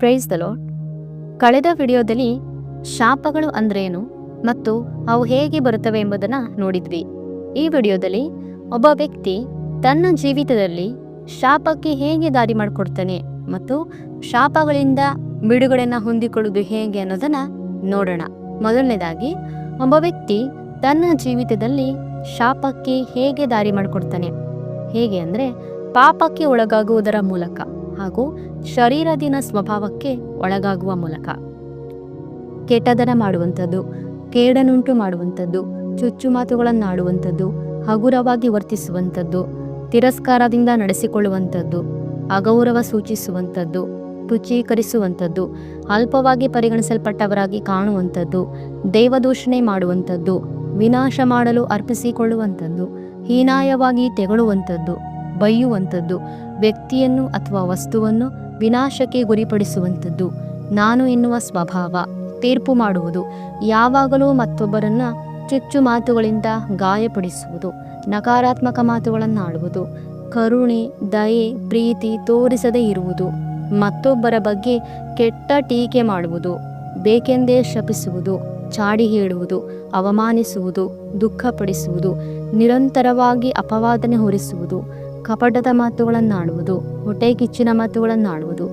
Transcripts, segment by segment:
Praise the lord ಕಳೆದ ವಿಡಿಯೋದಲ್ಲಿ ಶಾಪಗಳು ಅಂದ್ರೇನು ಮತ್ತು ಅವು ಹೇಗೆ ಬರುತ್ತವೆ ಎಂಬುದನ್ನು ನೋಡಿದ್ವಿ. ಈ ವಿಡಿಯೋದಲ್ಲಿ ಒಬ್ಬ ವ್ಯಕ್ತಿ ತನ್ನ ಜೀವಿತದಲ್ಲಿ ಶಾಪಕ್ಕೆ ಹೇಗೆ ದಾರಿ ಮಾಡಿಕೊಡ್ತಾನೆ ಮತ್ತು ಶಾಪಗಳಿಂದ ಬಿಡುಗಡೆಯನ್ನು ಹೊಂದಿಕೊಳ್ಳುವುದು ಹೇಗೆ ಅನ್ನೋದನ್ನು ನೋಡೋಣ. ಮೊದಲನೇದಾಗಿ ಒಬ್ಬ ವ್ಯಕ್ತಿ ತನ್ನ ಜೀವಿತದಲ್ಲಿ ಶಾಪಕ್ಕೆ ಹೇಗೆ ದಾರಿ ಮಾಡಿಕೊಡ್ತಾನೆ? ಹೇಗೆ ಅಂದರೆ ಪಾಪಕ್ಕೆ ಒಳಗಾಗುವುದರ ಮೂಲಕ ಹಾಗೂ ಶರೀರದಿನ ಸ್ವಭಾವಕ್ಕೆ ಒಳಗಾಗುವ ಮೂಲಕ. ಕೆಟ್ಟದನ ಮಾಡುವಂಥದ್ದು, ಕೇಡನುಂಟು ಮಾಡುವಂಥದ್ದು, ಚುಚ್ಚು ಮಾತುಗಳನ್ನಾಡುವಂಥದ್ದು, ಹಗುರವಾಗಿ ವರ್ತಿಸುವಂಥದ್ದು, ತಿರಸ್ಕಾರದಿಂದ ನಡೆಸಿಕೊಳ್ಳುವಂಥದ್ದು, ಅಗೌರವ ಸೂಚಿಸುವಂಥದ್ದು ತುಚ್ಛೀಕರಿಸುವಂಥದ್ದು ಅಲ್ಪವಾಗಿ ಪರಿಗಣಿಸಲ್ಪಟ್ಟವರಾಗಿ ಕಾಣುವಂಥದ್ದು, ದೇವದೂಷಣೆ ಮಾಡುವಂಥದ್ದು, ವಿನಾಶ ಮಾಡಲು ಅರ್ಪಿಸಿಕೊಳ್ಳುವಂಥದ್ದು, ಹೀನಾಯವಾಗಿ ತೆಗಳುವಂಥದ್ದು, ಬೈಯುವಂಥದ್ದು, ವ್ಯಕ್ತಿಯನ್ನು ಅಥವಾ ವಸ್ತುವನ್ನು ವಿನಾಶಕ್ಕೆ ಗುರಿಪಡಿಸುವಂಥದ್ದು, ನಾನು ಎನ್ನುವ ಸ್ವಭಾವ, ತೀರ್ಪು ಮಾಡುವುದು, ಯಾವಾಗಲೂ ಮತ್ತೊಬ್ಬರನ್ನು ಚುಚ್ಚು ಮಾತುಗಳಿಂದ ಗಾಯಪಡಿಸುವುದು, ನಕಾರಾತ್ಮಕ ಮಾತುಗಳನ್ನು ಆಡುವುದು ಕರುಣೆ, ದಯೆ, ಪ್ರೀತಿ ತೋರಿಸದೇ ಇರುವುದು. ಮತ್ತೊಬ್ಬರ ಬಗ್ಗೆ ಕೆಟ್ಟ ಟೀಕೆ ಮಾಡುವುದು, ಬೇಕೆಂದೇ ಶಪಿಸುವುದು, ಚಾಡಿ ಹೇಳುವುದು, ಅವಮಾನಿಸುವುದು, ದುಃಖಪಡಿಸುವುದು, ನಿರಂತರವಾಗಿ ಅಪವಾದನೆ ಹೊರಿಸುವುದು, ಕಪಟದ ಮಾತುಗಳನ್ನಾಡುವುದು ಹೊಟ್ಟೆ ಕಿಚ್ಚಿನ ಮಾತುಗಳನ್ನಾಡುವುದು,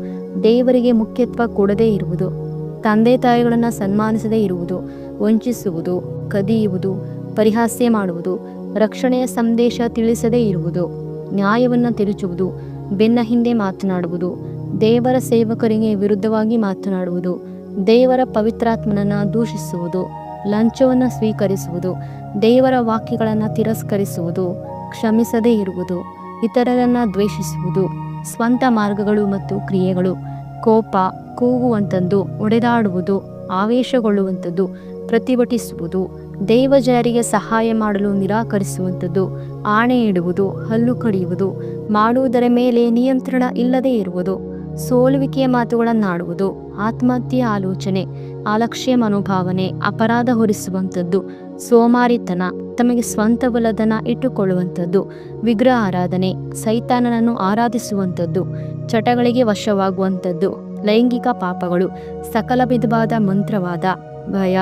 ದೇವರಿಗೆ ಮುಖ್ಯತ್ವ ಕೊಡದೇ ಇರುವುದು, ತಂದೆ ತಾಯಿಗಳನ್ನು ಸನ್ಮಾನಿಸದೇ ಇರುವುದು, ವಂಚಿಸುವುದು, ಕದಿಯುವುದು, ಪರಿಹಾಸ್ಯ ಮಾಡುವುದು, ರಕ್ಷಣೆಯ ಸಂದೇಶ ತಿಳಿಸದೇ ಇರುವುದು, ನ್ಯಾಯವನ್ನು ತಿರುಚುವುದು ಬೆನ್ನ ಹಿಂದೆ ಮಾತನಾಡುವುದು ದೇವರ ಸೇವಕರಿಗೆ ವಿರುದ್ಧವಾಗಿ ಮಾತನಾಡುವುದು, ದೇವರ ಪವಿತ್ರಾತ್ಮನನ್ನು ದೂಷಿಸುವುದು, ಲಂಚವನ್ನು ಸ್ವೀಕರಿಸುವುದು, ದೇವರ ವಾಕ್ಯಗಳನ್ನು ತಿರಸ್ಕರಿಸುವುದು, ಕ್ಷಮಿಸದೇ ಇರುವುದು, ಇತರರನ್ನು ದ್ವೇಷಿಸುವುದು, ಸ್ವಂತ ಮಾರ್ಗಗಳು ಮತ್ತು ಕ್ರಿಯೆಗಳು, ಕೋಪ, ಕೂಗುವಂಥದ್ದು ಒಡೆದಾಡುವುದು ಆವೇಶಗೊಳ್ಳುವಂಥದ್ದು, ಪ್ರತಿಭಟಿಸುವುದು ದೇವಜನರಿಗೆ ಸಹಾಯ ಮಾಡಲು ನಿರಾಕರಿಸುವಂಥದ್ದು ಆಣೆ ಇಡುವುದು ಹಲ್ಲು ಕಡಿಯುವುದು, ಮಾಡುವುದರ ಮೇಲೆ ನಿಯಂತ್ರಣ ಇಲ್ಲದೇ ಇರುವುದು. ಸೋಲುವಿಕೆಯ ಮಾತುಗಳನ್ನಾಡುವುದು ಆತ್ಮಹತ್ಯೆ ಆಲೋಚನೆ, ಅಲಕ್ಷ್ಯ ಮನೋಭಾವನೆ, ಅಪರಾಧ ಹೊರಿಸುವಂಥದ್ದು, ಸೋಮಾರಿತನ, ತಮಗೆ ಸ್ವಂತವಲ್ಲದನ ಇಟ್ಟುಕೊಳ್ಳುವಂಥದ್ದು, ವಿಗ್ರಹ ಆರಾಧನೆ, ಸೈತಾನನನ್ನು ಆರಾಧಿಸುವಂಥದ್ದು, ಚಟಗಳಿಗೆ ವಶವಾಗುವಂಥದ್ದು, ಲೈಂಗಿಕ ಪಾಪಗಳು, ಸಕಲ ವಿಧವಾದ ಮಂತ್ರವಾದ ಭಯ,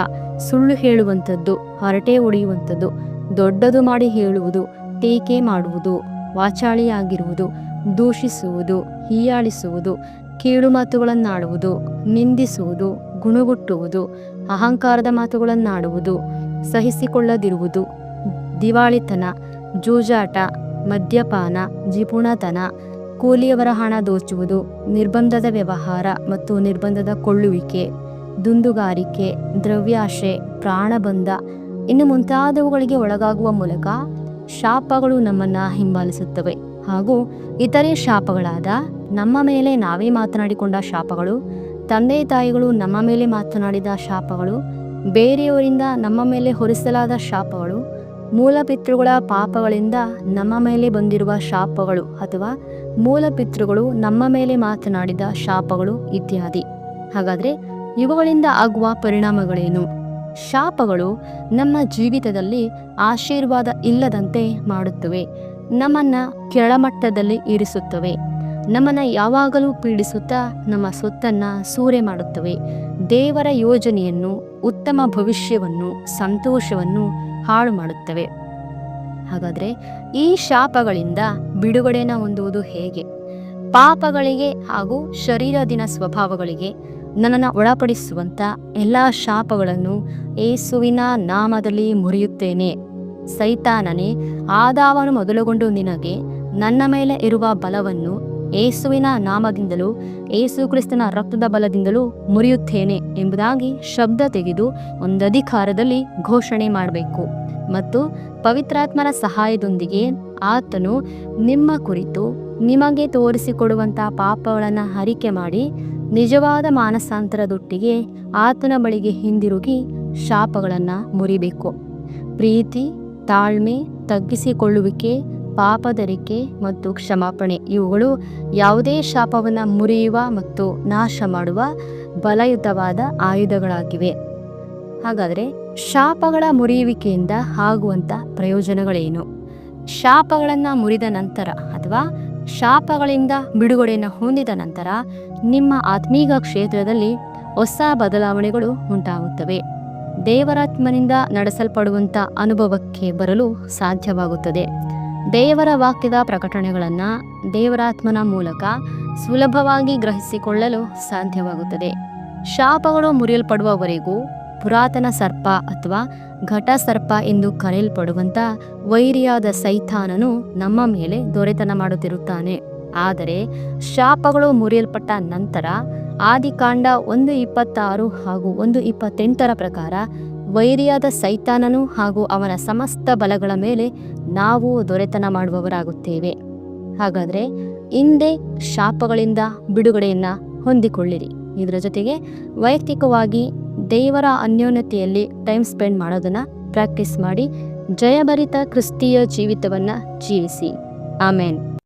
ಸುಳ್ಳು ಹೇಳುವಂಥದ್ದು, ಹರಟೆ ಒಡೆಯುವಂಥದ್ದು ದೊಡ್ಡದು ಮಾಡಿ ಹೇಳುವುದು, ಟೀಕೆ ಮಾಡುವುದು, ವಾಚಾಳಿಯಾಗಿರುವುದು ದೂಷಿಸುವುದು, ಹೀಯಾಳಿಸುವುದು, ಕೀಳು ಮಾತುಗಳನ್ನಾಡುವುದು, ನಿಂದಿಸುವುದು, ಗುಣಗುಟ್ಟುವುದು, ಅಹಂಕಾರದ ಮಾತುಗಳನ್ನಾಡುವುದು, ಸಹಿಸಿಕೊಳ್ಳದಿರುವುದು, ದಿವಾಳಿತನ, ಜೂಜಾಟ, ಮದ್ಯಪಾನ, ಜಿಪುಣತನ, ಕೂಲಿಯವರ ಹಣ ದೋಚುವುದು, ನಿರ್ಬಂಧದ ವ್ಯವಹಾರ ಮತ್ತು ನಿರ್ಬಂಧದ ಕೊಳ್ಳುವಿಕೆ, ದುಂದುಗಾರಿಕೆ, ದ್ರವ್ಯಾಶೆ, ಪ್ರಾಣಬಂಧ, ಇನ್ನು ಮುಂತಾದವುಗಳಿಗೆ ಒಳಗಾಗುವ ಮೂಲಕ ಶಾಪಗಳು ನಮ್ಮನ್ನ ಹಿಂಬಾಲಿಸುತ್ತವೆ. ಹಾಗೂ ಇತರೆ ಶಾಪಗಳಾದ ನಮ್ಮ ಮೇಲೆ ನಾವೇ ಮಾತನಾಡಿಕೊಂಡ ಶಾಪಗಳು, ತಂದೆ ತಾಯಿಗಳು ನಮ್ಮ ಮೇಲೆ ಮಾತನಾಡಿದ ಶಾಪಗಳು, ಬೇರೆಯವರಿಂದ ನಮ್ಮ ಮೇಲೆ ಹೊರಿಸಲಾದ ಶಾಪಗಳು ಮೂಲ ಪಿತೃಗಳ ಪಾಪಗಳಿಂದ ನಮ್ಮ ಮೇಲೆ ಬಂದಿರುವ ಶಾಪಗಳು ಅಥವಾ ಮೂಲ ಪಿತೃಗಳು ನಮ್ಮ ಮೇಲೆ ಮಾತನಾಡಿದ ಶಾಪಗಳು ಇತ್ಯಾದಿ. ಹಾಗಾದರೆ ಇವುಗಳಿಂದ ಆಗುವ ಪರಿಣಾಮಗಳೇನು? ಶಾಪಗಳು ನಮ್ಮ ಜೀವಿತದಲ್ಲಿ ಆಶೀರ್ವಾದ ಇಲ್ಲದಂತೆ ಮಾಡುತ್ತವೆ. ನಮ್ಮನ್ನ ಕೆಳಮಟ್ಟದಲ್ಲಿ ಇರಿಸುತ್ತವೆ. ನಮ್ಮನ್ನ ಯಾವಾಗಲೂ ಪೀಡಿಸುತ್ತಾ ನಮ್ಮ ಸೊತ್ತನ್ನ ಸೂರೆ ಮಾಡುತ್ತವೆ. ದೇವರ ಯೋಜನೆಯನ್ನು, ಉತ್ತಮ ಭವಿಷ್ಯವನ್ನು, ಸಂತೋಷವನ್ನು ಹಾಳು ಮಾಡುತ್ತವೆ. ಹಾಗಾದರೆ ಈ ಶಾಪಗಳಿಂದ ಬಿಡುಗಡೆನ ಹೊಂದುವುದು ಹೇಗೆ? ಪಾಪಗಳಿಗೆ ಹಾಗೂ ಶರೀರದಿನ ಸ್ವಭಾವಗಳಿಗೆ ನನ್ನನ್ನು ಒಳಪಡಿಸುವಂಥ ಎಲ್ಲ ಶಾಪಗಳನ್ನು ಏಸುವಿನ ನಾಮದಲ್ಲಿ ಮುರಿಯುತ್ತೇನೆ. ಸೈತಾನನೇ, ಆದಾವನು ಮೊದಲುಗೊಂಡು ನಿನಗೆ ನನ್ನ ಮೇಲೆ ಇರುವ ಬಲವನ್ನು ಏಸುವಿನ ನಾಮದಿಂದಲೂ ಏಸು ಕ್ರಿಸ್ತನ ರಕ್ತದ ಬಲದಿಂದಲೂ ಮುರಿಯುತ್ತೇನೆ ಎಂಬುದಾಗಿ ಶಬ್ದ ತೆಗೆದು ಒಂದು ಅಧಿಕಾರದಲ್ಲಿ ಘೋಷಣೆ ಮಾಡಬೇಕು. ಮತ್ತು ಪವಿತ್ರಾತ್ಮನ ಸಹಾಯದೊಂದಿಗೆ ಆತನು ನಿಮ್ಮ ಕುರಿತು ನಿಮಗೆ ತೋರಿಸಿಕೊಡುವಂಥ ಪಾಪಗಳನ್ನು ಹರಿಕೆ ಮಾಡಿ ನಿಜವಾದ ಮಾನಸಾಂತರದೊಟ್ಟಿಗೆ ಆತನ ಬಳಿಗೆ ಹಿಂದಿರುಗಿ ಶಾಪಗಳನ್ನು ಮುರಿಬೇಕು. ಪ್ರೀತಿ ತಾಳ್ಮೆ, ತಗ್ಗಿಸಿಕೊಳ್ಳುವಿಕೆ ಪಾಪದರಿಕೆ ಮತ್ತು ಕ್ಷಮಾಪಣೆ. ಇವುಗಳು ಯಾವುದೇ ಶಾಪವನ್ನು ಮುರಿಯುವ ಮತ್ತು ನಾಶ ಮಾಡುವ ಬಲಯುತವಾದ ಆಯುಧಗಳಾಗಿವೆ. ಹಾಗಾದರೆ ಶಾಪಗಳ ಮುರಿಯುವಿಕೆಯಿಂದ ಆಗುವಂಥ ಪ್ರಯೋಜನಗಳೇನು? ಶಾಪಗಳನ್ನು ಮುರಿದ ನಂತರ ಅಥವಾ ಶಾಪಗಳಿಂದ ಬಿಡುಗಡೆಯನ್ನು ಹೊಂದಿದ ನಂತರ ನಿಮ್ಮ ಆತ್ಮೀಗ ಕ್ಷೇತ್ರದಲ್ಲಿ ಹೊಸ ಬದಲಾವಣೆಗಳು ಉಂಟಾಗುತ್ತವೆ. ದೇವರಾತ್ಮನಿಂದ ನಡೆಸಲ್ಪಡುವಂಥ ಅನುಭವಕ್ಕೆ ಬರಲು ಸಾಧ್ಯವಾಗುತ್ತದೆ. ದೇವರ ವಾಕ್ಯದ ಪ್ರಕಟಣೆಗಳನ್ನು ದೇವರಾತ್ಮನ ಮೂಲಕ ಸುಲಭವಾಗಿ ಗ್ರಹಿಸಿಕೊಳ್ಳಲು ಸಾಧ್ಯವಾಗುತ್ತದೆ. ಶಾಪಗಳು ಮುರಿಯಲ್ಪಡುವವರೆಗೂ ಪುರಾತನ ಸರ್ಪ ಅಥವಾ ಘಟ ಸರ್ಪ ಎಂದು ಕರೆಯಲ್ಪಡುವಂಥ ವೈರಿಯಾದ ಸೈತಾನನು ನಮ್ಮ ಮೇಲೆ ದೊರೆತನ ಮಾಡುತ್ತಿರುತ್ತಾನೆ. ಆದರೆ ಶಾಪಗಳು ಮುರಿಯಲ್ಪಟ್ಟ ನಂತರ ಆದಿಕಾಂಡ ಒಂದು ಇಪ್ಪತ್ತಾರು ಹಾಗೂ ಒಂದು ಇಪ್ಪತ್ತೆಂಟರ ಪ್ರಕಾರ ವೈರಿಯಾದ ಸೈತಾನನು ಹಾಗೂ ಅವನ ಸಮಸ್ತ ಬಲಗಳ ಮೇಲೆ ನಾವು ದೊರೆತನ ಮಾಡುವವರಾಗುತ್ತೇವೆ. ಹಾಗಾದರೆ ಹಿಂದೆ ಶಾಪಗಳಿಂದ ಬಿಡುಗಡೆಯನ್ನು ಹೊಂದಿಕೊಳ್ಳಿರಿ. ಇದರ ಜೊತೆಗೆ ವೈಯಕ್ತಿಕವಾಗಿ ದೇವರ ಅನ್ಯೋನ್ಯತೆಯಲ್ಲಿ ಟೈಮ್ ಸ್ಪೆಂಡ್ ಮಾಡೋದನ್ನು ಪ್ರಾಕ್ಟೀಸ್ ಮಾಡಿ ಜಯಭರಿತ ಕ್ರಿಸ್ತೀಯ ಜೀವಿತವನ್ನು ಜೀವಿಸಿ. ಆಮೇನ್